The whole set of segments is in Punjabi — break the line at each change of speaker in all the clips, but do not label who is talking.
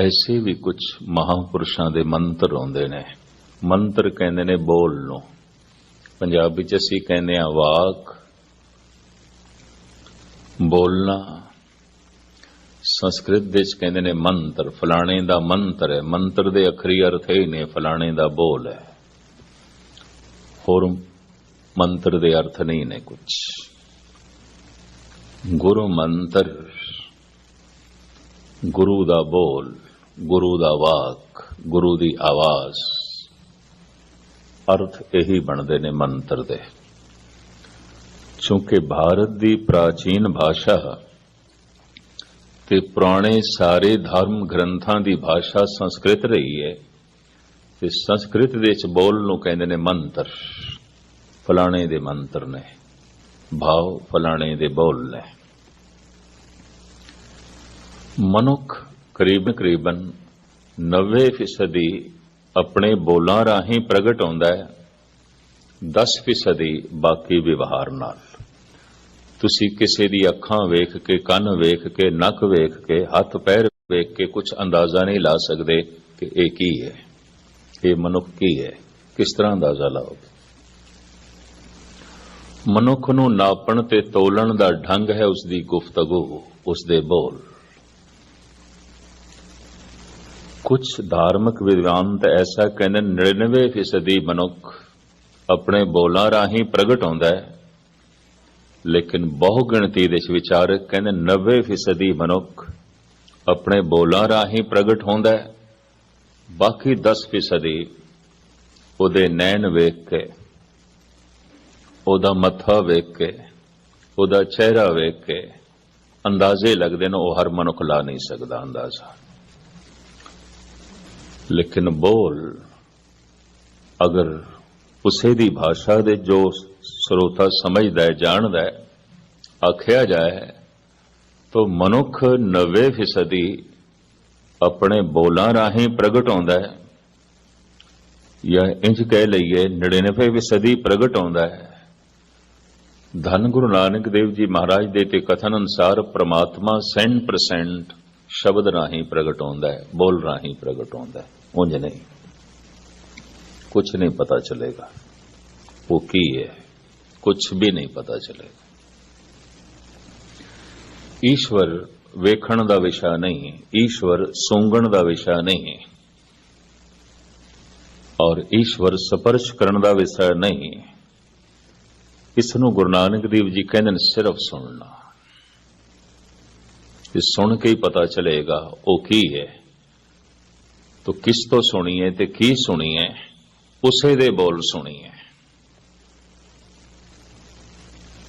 ਐਸੇ ਵੀ ਕੁਝ ਮਹਾਪੁਰਸ਼ਾਂ ਦੇ ਮੰਤਰ ਆਉਂਦੇ ਨੇ। ਮੰਤਰ ਕਹਿੰਦੇ ਨੇ ਬੋਲ ਨੂੰ। ਪੰਜਾਬੀ ਚ ਅਸੀਂ ਕਹਿੰਦੇ ਆ ਵਾਕ, ਬੋਲਣਾ। ਸੰਸਕ੍ਰਿਤ ਦੇ ਚ ਕਹਿੰਦੇ ਨੇ ਮੰਤਰ, ਫਲਾਣੇ ਦਾ ਮੰਤਰ ਹੈ। ਮੰਤਰ ਦੇ ਅਖਰੀ ਅਰਥ ਇਹ ਨੇ, ਫਲਾਣੇ ਦਾ ਬੋਲ ਹੈ। ਹੋਰ ਮੰਤਰ ਦੇ ਅਰਥ ਨਹੀਂ ਨੇ ਕੁਝ ਗੁਰੂ ਮੰਤਰ, ਗੁਰੂ ਦਾ ਬੋਲ। ਗੁਰੂ ਦਾ ਵਾਕ, ਗੁਰੂ ਦੀ ਆਵਾਜ਼। ਅਰਥ ਇਹੀ ਬਣਦੇ ਨੇ ਮੰਤਰ ਦੇ। ਕਿਉਂਕਿ ਭਾਰਤ ਦੀ ਪ੍ਰਾਚੀਨ ਭਾਸ਼ਾ ਤੇ ਪੁਰਾਣੇ ਸਾਰੇ ਧਰਮ ਗ੍ਰੰਥਾਂ ਦੀ ਭਾਸ਼ਾ ਸੰਸਕ੍ਰਿਤ ਰਹੀ ਹੈ, ਤੇ ਸੰਸਕ੍ਰਿਤ ਦੇ ਵਿੱਚ ਬੋਲ ਨੂੰ ਕਹਿੰਦੇ ਨੇ ਮੰਤਰ। ਫਲਾਣੇ ਦੇ ਮੰਤਰ ਨੇ। ਭਾਵ ਫਲਾਣੇ ਦੇ ਬੋਲ ਨੇ। ਮਨੁੱਖ ਕਰੀਬਨ ਕਰੀਬਨ 90% ਆਪਣੇ ਬੋਲਾਂ ਰਾਹੀਂ ਪ੍ਰਗਟ ਹੁੰਦਾ ਹੈ। 10% ਬਾਕੀ ਵਿਵਹਾਰ ਨਾਲ। ਤੁਸੀਂ ਕਿਸੇ ਦੀ ਅੱਖਾਂ ਵੇਖ ਕੇ, ਕੰਨ ਵੇਖ ਕੇ, ਨੱਕ ਵੇਖ ਕੇ, ਹੱਥ ਪੈਰ ਵੇਖ ਕੇ ਕੁਝ ਅੰਦਾਜ਼ਾ ਨਹੀਂ ਲਾ ਸਕਦੇ ਕਿ ਇਹ ਕੀ ਹੈ। ਇਹ ਮਨੁੱਖ ਕੀ ਹੈ? ਕਿਸ ਤਰ੍ਹਾਂ ਅੰਦਾਜ਼ਾ ਲਾਓਗੇ? ਮਨੁੱਖ ਨੂੰ ਨਾਪਣ ਤੇ ਤੋਲਣ ਦਾ ਢੰਗ ਹੈ ਉਸ ਦੀ ਗੁਫ਼ਤਗੂ ਉਸ ਦੇ ਬੋਲ। ਕੁਝ ਧਾਰਮਿਕ ਵਿਦਵਾਨ ਤਾਂ ਐਸਾ ਕਹਿੰਦੇ 99% ਮਨੁੱਖ ਆਪਣੇ ਬੋਲਾਂ ਰਾਹੀਂ ਪ੍ਰਗਟ ਹੁੰਦਾ ਹੈ। ਲੇਕਿਨ ਬਹੁ ਗਿਣਤੀ ਦੇ ਵਿਚਾਰਕ ਕਹਿੰਦੇ 90% ਮਨੁੱਖ ਆਪਣੇ ਬੋਲਾਂ ਰਾਹੀਂ ਪ੍ਰਗਟ ਹੁੰਦਾ ਹੈ। ਬਾਕੀ 10% ਉਹਦੇ ਨੈਣ ਵੇਖ ਕੇ, ਉਹਦਾ ਮੱਥਾ ਵੇਖ ਕੇ, ਉਹਦਾ ਚਿਹਰਾ ਵੇਖ ਕੇ ਅੰਦਾਜ਼ੇ ਲੱਗਦੇ ਨੇ ਉਹ ਹਰ ਮਨੁੱਖ ਲਾ ਨਹੀਂ ਸਕਦਾ ਅੰਦਾਜ਼ਾ। ਲੇਕਿਨ ਬੋਲ ਅਗਰ ਉਸੇ ਦੀ ਭਾਸ਼ਾ ਦੇ ਜੋ ਸਰੋਤਾ ਸਮਝਦਾ ਹੈ, ਜਾਣਦਾ ਹੈ, ਆਖਿਆ ਜਾਏ, ਤਾਂ ਮਨੁੱਖ 90% ਆਪਣੇ ਬੋਲਾਂ ਰਾਹੀਂ ਪ੍ਰਗਟ ਹੁੰਦਾ ਹੈ। ਜਾਂ ਇੰਜ ਕਹਿ ਲਈਏ 99% ਪ੍ਰਗਟ ਹੁੰਦਾ ਹੈ। ਧੰਨ ਗੁਰੂ ਨਾਨਕ ਦੇਵ ਜੀ ਮਹਾਰਾਜ ਦੇ ਤੇ ਕਥਨ ਅਨੁਸਾਰ ਪ੍ਰਮਾਤਮਾ 100% ਸ਼ਬਦ ਰਾਹੀਂ ਪ੍ਰਗਟ ਹੁੰਦਾ ਹੈ, ਬੋਲ ਰਾਹੀਂ ਪ੍ਰਗਟ ਹੁੰਦਾ ਹੈ। ਉਂਝ ਨਹੀਂ। ਕੁਝ ਨਹੀਂ ਪਤਾ ਚਲੇਗਾ। ਉਹ ਕੀ ਹੈ? ਕੁਝ ਵੀ ਨਹੀਂ ਪਤਾ ਚਲੇਗਾ। ਈਸ਼ਵਰ ਵੇਖਣ ਦਾ ਵਿਸ਼ਾ ਨਹੀਂ, ਈਸ਼ਵਰ ਸੌਂਗਣ ਦਾ ਵਿਸ਼ਾ ਨਹੀਂ। ਔਰ ਈਸ਼ਵਰ ਸਪਰਸ਼ ਕਰਨ ਦਾ ਵਿਸ਼ਾ ਨਹੀਂ। ਇਸ ਨੂੰ ਗੁਰੂ ਨਾਨਕ ਦੇਵ ਜੀ ਕਹਿੰਦੇ ਨੇ ਸਿਰਫ ਸੁਣਨਾ। ਇਹ ਸੁਣ ਕੇ ਹੀ ਪਤਾ ਚਲੇਗਾ ਉਹ ਕੀ ਹੈ। ਤੋ ਕਿਸ ਤੋਂ ਸੁਣੀਏ ਤੇ ਕੀ ਸੁਣੀਏ ਉਸੇ ਦੇ ਬੋਲ ਸੁਣੀਏ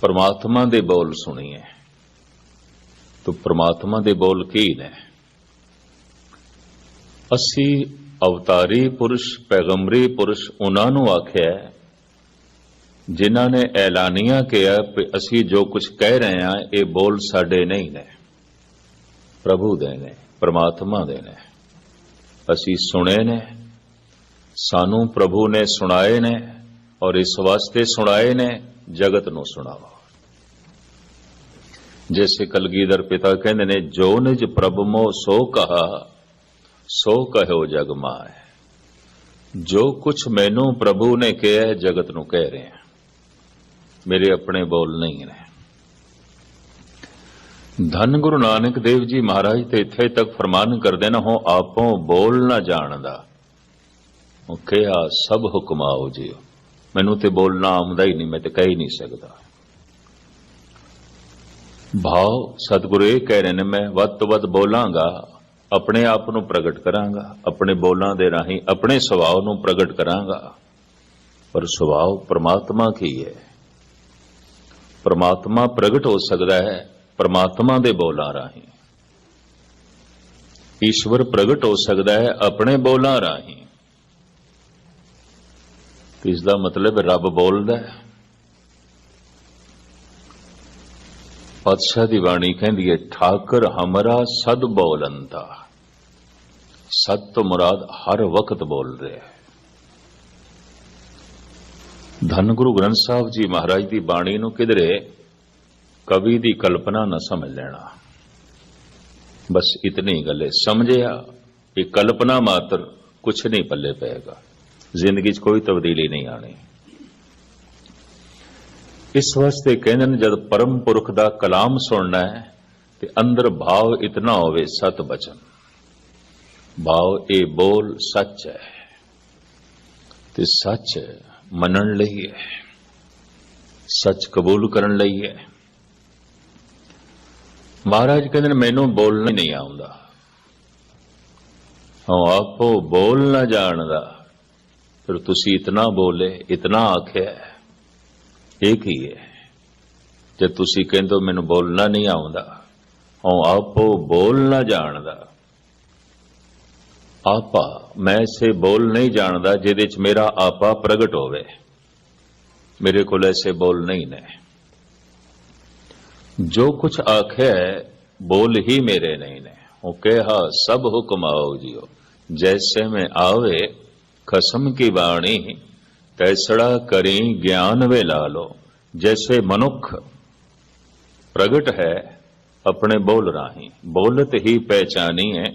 ਪਰਮਾਤਮਾ ਦੇ ਬੋਲ ਸੁਣੀਏ ਤੋ ਪਰਮਾਤਮਾ ਦੇ ਬੋਲ ਕੀ ਨੇ? ਅਸੀਂ ਅਵਤਾਰੀ ਪੁਰਸ਼, ਪੈਗੰਬਰੀ ਪੁਰਸ਼ ਉਹਨਾਂ ਨੂੰ ਆਖਿਆ ਜਿਨ੍ਹਾਂ ਨੇ ਐਲਾਨੀਆਂ ਕਿਹਾ ਕਿ ਅਸੀਂ ਜੋ ਕੁਝ ਕਹਿ ਰਹੇ ਹਾਂ, ਇਹ ਬੋਲ ਸਾਡੇ ਨਹੀਂ ਨੇ। ਪ੍ਰਭੂ ਦੇ ਨੇ, ਪਰਮਾਤਮਾ ਦੇ ਨੇ। ਅਸੀਂ ਸੁਣੇ ਨੇ, ਸਾਨੂੰ ਪ੍ਰਭੂ ਨੇ ਸੁਣਾਏ ਨੇ ਔਰ ਇਸ ਵਾਸਤੇ ਸੁਣਾਏ ਨੇ, ਜਗਤ ਨੂੰ ਸੁਣਾਓ। ਜੈਸੇ ਕਲਗੀਧਰ ਪਿਤਾ ਕਹਿੰਦੇ ਨੇ, ਜੋ ਨਿਜ ਪ੍ਰਭ ਮੋ ਸੋ ਕਹਾ, ਸੋ ਕਹਿਓ ਜਗ ਮਾਏ। ਜੋ ਕੁਝ ਮੈਨੂੰ ਪ੍ਰਭੂ ਨੇ ਕਿਹਾ, ਜਗਤ ਨੂੰ ਕਹਿ ਰਹੇ। ਮੇਰੇ ਆਪਣੇ ਬੋਲ ਨਹੀਂ ਨੇ ਧੰਨ ਗੁਰੂ ਨਾਨਕ ਦੇਵ ਜੀ ਮਹਾਰਾਜ, ਤੇ ਇੱਥੇ ਤੱਕ ਫਰਮਾਨ ਕਰਦੇ ਨਾ ਹੋ, ਆਪੋਂ ਬੋਲ ਨਾ ਜਾਣਦਾ। ਉਹ ਕਿਹਾ ਸਭ ਹੁਕਮਾਓ ਜੀ ਮੈਨੂੰ ਤੇ ਬੋਲਣਾ ਆਉਂਦਾ ਹੀ ਨਹੀਂ, ਮੈਂ ਤੇ ਕਹਿ ਹੀ ਨਹੀਂ ਸਕਦਾ। ਭਾਵ ਸਤਿਗੁਰੂ ਇਹ ਕਹਿ ਰਹੇ ਨੇ, ਮੈਂ ਵੱਧ ਤੋਂ ਵੱਧ ਬੋਲਾਂਗਾ, ਆਪਣੇ ਆਪ ਨੂੰ ਪ੍ਰਗਟ ਕਰਾਂਗਾ, ਆਪਣੇ ਬੋਲਾਂ ਦੇ ਰਾਹੀਂ ਆਪਣੇ ਸੁਭਾਅ ਨੂੰ ਪ੍ਰਗਟ ਕਰਾਂਗਾ। ਪਰ ਸੁਭਾਅ ਪ੍ਰਮਾਤਮਾ ਕੀ ਹੈ? ਪ੍ਰਮਾਤਮਾ ਪ੍ਰਗਟ ਹੋ ਸਕਦਾ ਹੈ। ਪਰਮਾਤਮਾ ਦੇ ਬੋਲਾਂ ਰਾਹੀਂ। ਈਸ਼ਵਰ ਪ੍ਰਗਟ ਹੋ ਸਕਦਾ ਹੈ ਆਪਣੇ ਬੋਲਾਂ ਰਾਹੀਂ। ਇਸ ਦਾ ਮਤਲਬ ਰੱਬ ਬੋਲਦਾ ਹੈ। ਪਾਤਸ਼ਾਹ ਦੀ ਬਾਣੀ ਕਹਿੰਦੀ ਹੈ, ਠਾਕਰ ਹਮਰਾ ਸਦ ਬੋਲੰਦਾ। ਸਤ ਤੋਂ ਮੁਰਾਦ ਹਰ ਵਕਤ ਬੋਲ ਰਿਹਾ ਹੈ। ਧੰਨ ਗੁਰੂ ਗ੍ਰੰਥ ਸਾਹਿਬ ਜੀ ਮਹਾਰਾਜ ਦੀ ਬਾਣੀ ਨੂੰ ਕਿਧਰੇ ਕਵੀ ਦੀ ਕਲਪਨਾ ਨਾ ਸਮਝ ਲੈਣਾ। ਬਸ ਇਤਨੀ ਗੱਲ ਹੈ ਸਮਝਿਆ ਇਹ ਕਲਪਨਾ ਮਾਤਰ ਕੁਛ ਨਹੀਂ ਪੱਲੇ ਪਏਗਾ। ਜ਼ਿੰਦਗੀ 'ਚ ਕੋਈ ਤਬਦੀਲੀ ਨਹੀਂ ਆਣੀ ਇਸ ਵਾਸਤੇ ਕਹਿੰਦੇ ਨੇ, ਜਦ ਪਰਮ ਪੁਰਖ ਦਾ ਕਲਾਮ ਸੁਣਨਾ ਹੈ, ਤੇ ਅੰਦਰ ਭਾਵ ਇਤਨਾ ਹੋਵੇ ਸਤ ਬਚਨ। ਭਾਵ ਇਹ ਬੋਲ ਸੱਚ ਹੈ, ਤੇ ਸੱਚ ਮੰਨਣ ਲਈ ਹੈ। ਸੱਚ ਕਬੂਲ ਕਰਨ ਲਈ ਹੈ। ਮਹਾਰਾਜ ਕਹਿੰਦੇ ਨੇ, ਮੈਨੂੰ ਬੋਲਣਾ ਨਹੀਂ ਆਉਂਦਾ। ਹਾਂ ਆਪੋ ਬੋਲ ਨਾ ਜਾਣਦਾ। ਫਿਰ ਤੁਸੀਂ ਇਤਨਾ ਬੋਲੇ, ਇਤਨਾ ਆਖਿਆ ਇਹ ਕੀ ਹੈ ਜੇ ਤੁਸੀਂ ਕਹਿੰਦੇ ਹੋ, ਮੈਨੂੰ ਬੋਲਣਾ ਨਹੀਂ ਆਉਂਦਾ ਹਾਂ ਆਪੋ ਬੋਲ ਨਾ ਜਾਣਦਾ। ਆਪਾ, ਮੈਂ ਸੇ ਬੋਲ ਨਹੀਂ ਜਾਣਦਾ, ਜਿਹਦੇ ਚ ਮੇਰਾ ਆਪਾ ਪ੍ਰਗਟ ਹੋਵੇ। ਮੇਰੇ ਕੋਲ ਐਸੇ ਬੋਲ ਨਹੀਂ ਨੇ। ਜੋ ਕੁਛ ਆਖਿਆ ਹੈ, ਬੋਲ ਹੀ ਮੇਰੇ ਨਹੀਂ ਨੇ ਉਹ ਕਿਹਾ ਸਭ ਹੁਕਮ ਆਓ ਜੀਓ। ਜੈਸੇ ਮੈਂ ਆਵੇ ਕਸਮ ਕੀ ਬਾਣੀ ਤੈਸੜਾ ਕਰੀ ਗਿਆਨ ਵੇ ਲਾਲੋ ਜੈਸੇ ਮਨੁੱਖ ਪ੍ਰਗਟ ਹੈ ਆਪਣੇ ਬੋਲ ਰਾਹੀਂ। ਬੋਲਤ ਹੀ ਪਹਿਚਾਨੀ ਹੈ